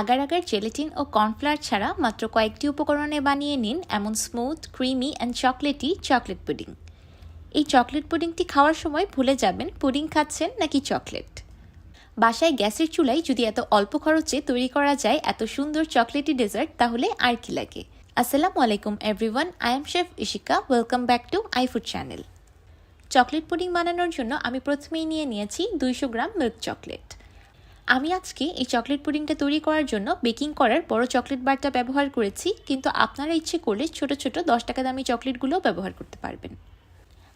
Agar agar gelatin ও cornflour ছাড়া মাত্র কয়েকটি উপকরণে বানিয়ে নিন এমন smooth creamy and chocolatey chocolate pudding এই চকলেট পুডিংটি খাওয়ার সময় ভুলে যাবেন পুডিং খাচ্ছেন নাকি চকলেট বাসায় গ্যাসের চুলায় যদি এত অল্প খরচে তৈরি করা যায় এত সুন্দর চকলেটি ডেজার্ট তাহলে আর কি লাগে? আসসালামু আলাইকুম everyone I am chef Ishika welcome back to I food channel chocolate pudding বানানোর জন্য আমি প্রথমেই নিয়ে নিয়েছি দুইশো গ্রাম মিল্ক চকলেট আমি আজকে এই চকলেট পুডিংটা তৈরি করার জন্য বেকিং করার বড় চকলেট বারটা ব্যবহার করেছি, কিন্তু আপনারা ইচ্ছে করলে ছোট ছোট দশ টাকা দামি চকলেটগুলোও ব্যবহার করতে পারবেন।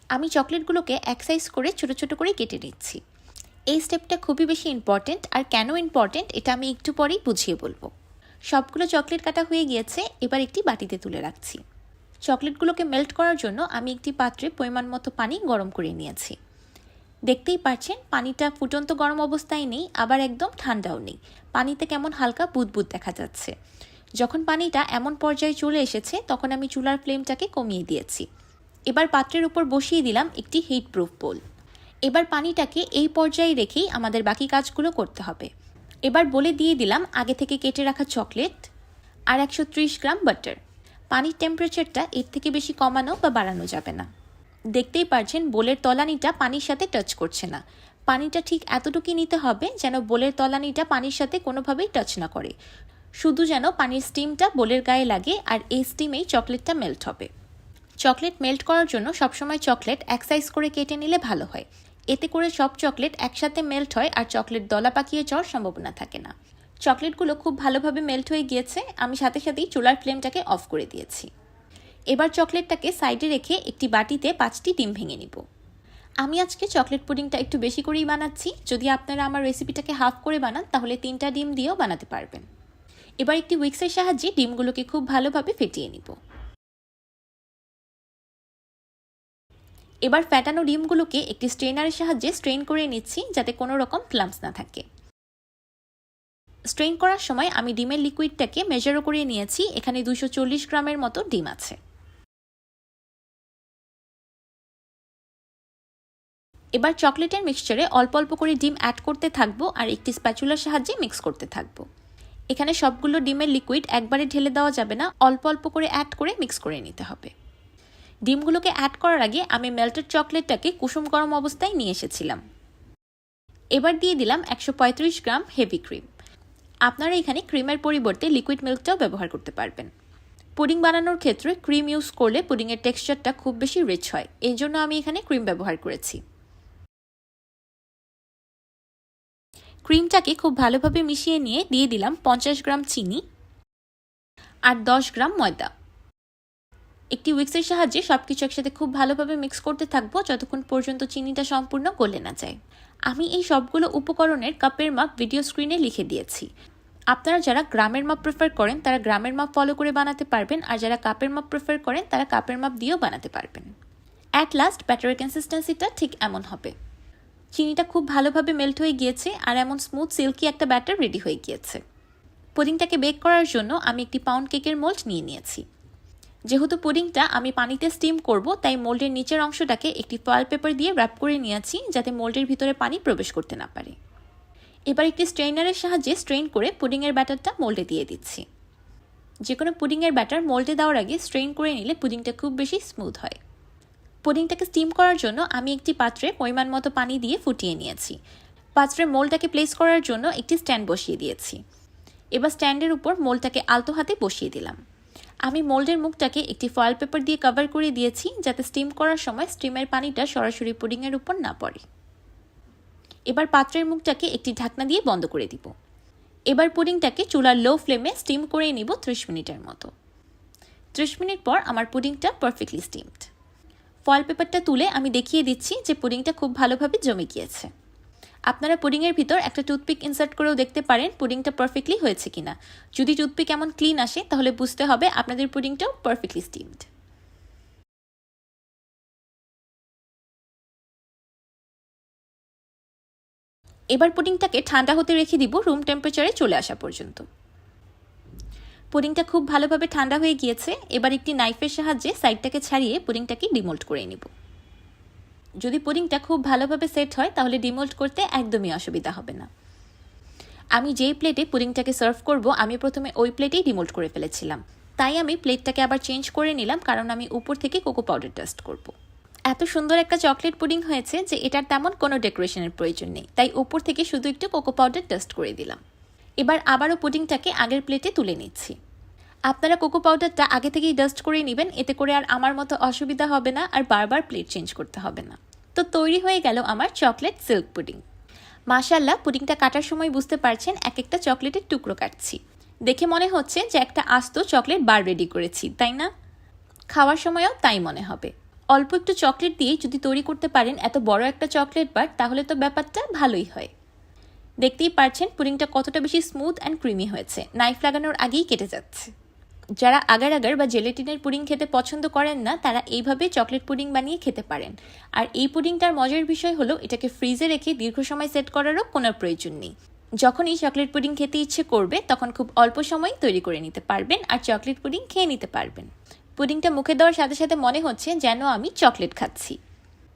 আমি চকলেটগুলোকে এক সাইজ করে ছোট ছোট করে কেটে নিচ্ছি। এই স্টেপটা খুবই বেশি ইম্পর্ট্যান্ট আর কেন ইম্পর্ট্যান্ট এটা আমি একটু পরেই বুঝিয়ে বলব। সবগুলো চকলেট কাটা হয়ে গিয়েছে, এবার একটি বাটিতে তুলে রাখছি। চকলেটগুলোকে মেল্ট করার জন্য আমি একটি পাত্রে পরিমাণ মতো পানি গরম করে নিয়েছি। দেখতেই পাচ্ছেন পানিটা ফুটন্ত গরম অবস্থায় নেই, আবার একদম ঠান্ডাও নেই। পানিতে কেমন হালকা বুদবুদ দেখা যাচ্ছে। যখন পানিটা এমন পর্যায়ে চলে এসেছে, তখন আমি চুলার ফ্লেমটাকে কমিয়ে দিয়েছি। এবার পাত্রের উপর বসিয়ে দিলাম একটি হিট প্রুফ বোল। এবার পানিটাকে এই পর্যায়ে রেখেই আমাদের বাকি কাজগুলো করতে হবে। এবার বলে দিয়ে দিলাম আগে থেকে কেটে রাখা চকলেট আর একশো ত্রিশ গ্রাম বাটার। পানির টেম্পারেচারটা এর থেকে বেশি কমানো বা বাড়ানো যাবে না। দেখতেই পারছেন বোলের তলানিটা পানির সাথে টাচ করছে না। পানিটা ঠিক এতটুকুই নিতে হবে যেন বোলের তলানিটা পানির সাথে কোনোভাবেই টাচ না করে। শুধু যেন পানির স্টিমটা বোলের গায়ে লাগে আর এই স্টিমেই চকলেটটা মেল্ট হবে। চকলেট মেল্ট করার জন্য সবসময় চকলেট এক সাইজ করে কেটে নিলে ভালো হয়। এতে করে সব চকলেট একসাথে মেল্ট হয় আর চকলেট দলা পাকিয়ে যাওয়ার সম্ভাবনা থাকে না। চকলেটগুলো খুব ভালোভাবে মেল্ট হয়ে গিয়েছে। আমি সাথে সাথেই চুলার ফ্লেমটাকে অফ করে দিয়েছি। এবার চকলেটটাকে সাইডে রেখে একটি বাটিতে পাঁচটি ডিম ভেঙে নিব। আমি আজকে চকলেট পুডিংটা একটু বেশি করেই বানাচ্ছি। যদি আপনারা আমার রেসিপিটাকে হাফ করে বানান, তাহলে তিনটা ডিম দিয়েও বানাতে পারবেন। এবার একটি উইক্সের সাহায্যে ডিমগুলোকে খুব ভালোভাবে ফেটিয়ে নিব। এবার ফ্যাটানো ডিমগুলোকে একটি স্ট্রেনারের সাহায্যে স্ট্রেন করে নিচ্ছি, যাতে কোনো রকম প্লাম্পস না থাকে। স্ট্রেন করার সময় আমি ডিমের লিকুইডটাকে মেজারও করে নিয়েছি। এখানে দুশো গ্রামের মতো ডিম আছে। এবার চকলেটের মিক্সচারে অল্প অল্প করে ডিম অ্যাড করতে থাকব আর একটি স্প্যাচুলার সাহায্যে মিক্স করতে থাকব। এখানে সবগুলো ডিমের লিকুইড একবারে ঢেলে দেওয়া যাবে না, অল্প অল্প করে অ্যাড করে মিক্স করে নিতে হবে। ডিমগুলোকে অ্যাড করার আগে আমি মেল্টেড চকলেটটাকে কুসুম গরম অবস্থায় নিয়ে এসেছিলাম। এবার দিয়ে দিলাম একশো পঁয়ত্রিশ গ্রাম হেভি ক্রিম আপনারা এখানে ক্রিমের পরিবর্তে লিকুইড মিল্কটাও ব্যবহার করতে পারবেন। পুডিং বানানোর ক্ষেত্রে ক্রিম ইউজ করলে পুডিংয়ের টেক্সচারটা খুব বেশি রিচ হয় এই জন্য আমি এখানে ক্রিম ব্যবহার করেছি। ক্রিমটাকে খুব ভালোভাবে মিশিয়ে নিয়ে দিয়ে দিলাম পঞ্চাশ গ্রাম চিনি আর দশ গ্রাম ময়দা। একটি উইক্সের সাহায্যে সব কিছু একসাথে খুব ভালোভাবে মিক্স করতে থাকব যতক্ষণ পর্যন্ত চিনিটা সম্পূর্ণ গলে না যায়। আমি এই সবগুলো উপকরণের কাপের মাপ ভিডিও স্ক্রিনে লিখে দিয়েছি। আপনারা যারা গ্রামের মাপ প্রেফার করেন, তারা গ্রামের মাপ ফলো করে বানাতে পারবেন আর যারা কাপের মাপ প্রেফার করেন, তারা কাপের মাপ দিয়েও বানাতে পারবেন। অ্যাট লাস্ট ব্যাটারের কনসিস্টেন্সিটা ঠিক এমন হবে। চিনিটা খুব ভালোভাবে মেল্ট হয়ে গিয়েছে আর এমন স্মুথ সিল্কি একটা ব্যাটার রেডি হয়ে গিয়েছে। পুডিংটাকে বেক করার জন্য আমি একটি পাউন্ড কেকের মোল্ড নিয়ে নিয়েছি। যেহেতু পুডিংটা আমি পানিতে স্টিম করব, তাই মোল্ডের নিচের অংশটাকে একটি ফয়েল পেপার দিয়ে র্যাপ করে নিয়েছি, যাতে মোল্ডের ভিতরে পানি প্রবেশ করতে না পারে। এবার একটি স্ট্রেইনারের সাহায্যে স্ট্রেইন করে পুডিংয়ের ব্যাটারটা মোল্ডে দিয়ে দিচ্ছি। যে কোনো পুডিংয়ের ব্যাটার মোল্ডে দেওয়ার আগে স্ট্রেইন করে নিলে পুডিংটা খুব বেশি স্মুথ হয়। পুডিংটাকে স্টিম করার জন্য আমি একটি পাত্রে পরিমাণ মতো পানি দিয়ে ফুটিয়ে নিয়েছি। পাত্রে মোলটাকে প্লেস করার জন্য একটি স্ট্যান্ড বসিয়ে দিয়েছি। এবার স্ট্যান্ডের উপর মোলটাকে আলতো হাতে বসিয়ে দিলাম। আমি মোল্ডের মুখটাকে একটি ফয়েল পেপার দিয়ে কভার করে দিয়েছি, যাতে স্টিম করার সময় স্টিমের পানিটা সরাসরি পুডিংয়ের উপর না পড়ে। এবার পাত্রের মুখটাকে একটি ঢাকনা দিয়ে বন্ধ করে দিব। এবার পুডিংটাকে চুলার লো ফ্লেমে স্টিম করে নিব ত্রিশ মিনিটের মতো। ত্রিশ মিনিট পর আমার পুডিংটা পারফেক্টলি স্টিমড ফয়েল পেপারটা তুলে আমি দেখিয়ে দিচ্ছি যে পুডিংটা খুব ভালোভাবে জমে গিয়েছে। আপনারা পুডিংয়ের ভিতর একটা টুথপিক ইনসার্ট করেও দেখতে পারেন পুডিংটা পারফেক্টলি হয়েছে কিনা। যদি টুথপিক এমন ক্লিন আসে, তাহলে বুঝতে হবে আপনাদের পুডিংটাও পারফেক্টলি স্টিমড এবার পুডিংটাকে ঠান্ডা হতে রেখে দিব রুম টেম্পারেচারে চলে আসা পর্যন্ত। পুডিংটা খুব ভালোভাবে ঠান্ডা হয়ে গিয়েছে। এবার একটি নাইফের সাহায্যে সাইডটাকে ছাড়িয়ে পুডিংটাকে ডিমোল্ট করে নিব। যদি পুডিংটা খুব ভালোভাবে সেট হয়, তাহলে ডিমোল্ট করতে একদমই অসুবিধা হবে না। আমি যেই প্লেটে পুডিংটাকে সার্ভ করব, আমি প্রথমে ওই প্লেটেই ডিমোল্ট করে ফেলেছিলাম। তাই আমি প্লেটটাকে আবার চেঞ্জ করে নিলাম, কারণ আমি উপর থেকে কোকো পাউডার টেস্ট করব। এত সুন্দর একটা চকলেট পুডিং হয়েছে যে এটার তেমন কোনো ডেকোরেশনের প্রয়োজন নেই। তাই উপর থেকে শুধু একটু কোকো পাউডার টেস্ট করে দিলাম। এবার আবারও পুডিংটাকে আগের প্লেটে তুলে নিচ্ছি। আপনারা কোকো পাউডারটা আগে থেকেই ডাস্ট করে নেবেন, এতে করে আর আমার মতো অসুবিধা হবে না আর বারবার প্লেট চেঞ্জ করতে হবে না। তো তৈরি হয়ে গেল আমার চকলেট সিল্ক পুডিং। মাশাল্লাহ পুডিংটা কাটার সময় বুঝতে পারছেন এক একটা চকলেটের টুকরো কাটছি। দেখে মনে হচ্ছে যে একটা আস্ত চকলেট বার রেডি করেছি, তাই না? খাওয়ার সময়ও তাই মনে হবে। অল্প একটু চকলেট দিয়ে যদি তৈরি করতে পারেন এত বড় একটা চকলেট বার, তাহলে তো ব্যাপারটা ভালোই হয়। দেখতেই পারছেন পুডিংটা কতটা বেশি স্মুথ অ্যান্ড ক্রিমি হয়েছে। নাইফ লাগানোর আগেই কেটে যাচ্ছে। যারা আগার আগার বা জেলেটিনের পুডিং খেতে পছন্দ করেন না, তারা এইভাবে চকলেট পুডিং বানিয়ে খেতে পারেন। আর এই পুডিংটার মজার বিষয় হলো, এটাকে ফ্রিজে রেখে দীর্ঘ সময় সেট করারও কোনো প্রয়োজন নেই। যখনই চকলেট পুডিং খেতে ইচ্ছে করবে, তখন খুব অল্প সময় তৈরি করে নিতে পারবেন আর চকলেট পুডিং খেয়ে নিতে পারবেন। পুডিংটা মুখে দেওয়ার সাথে সাথে মনে হচ্ছে যেন আমি চকলেট খাচ্ছি।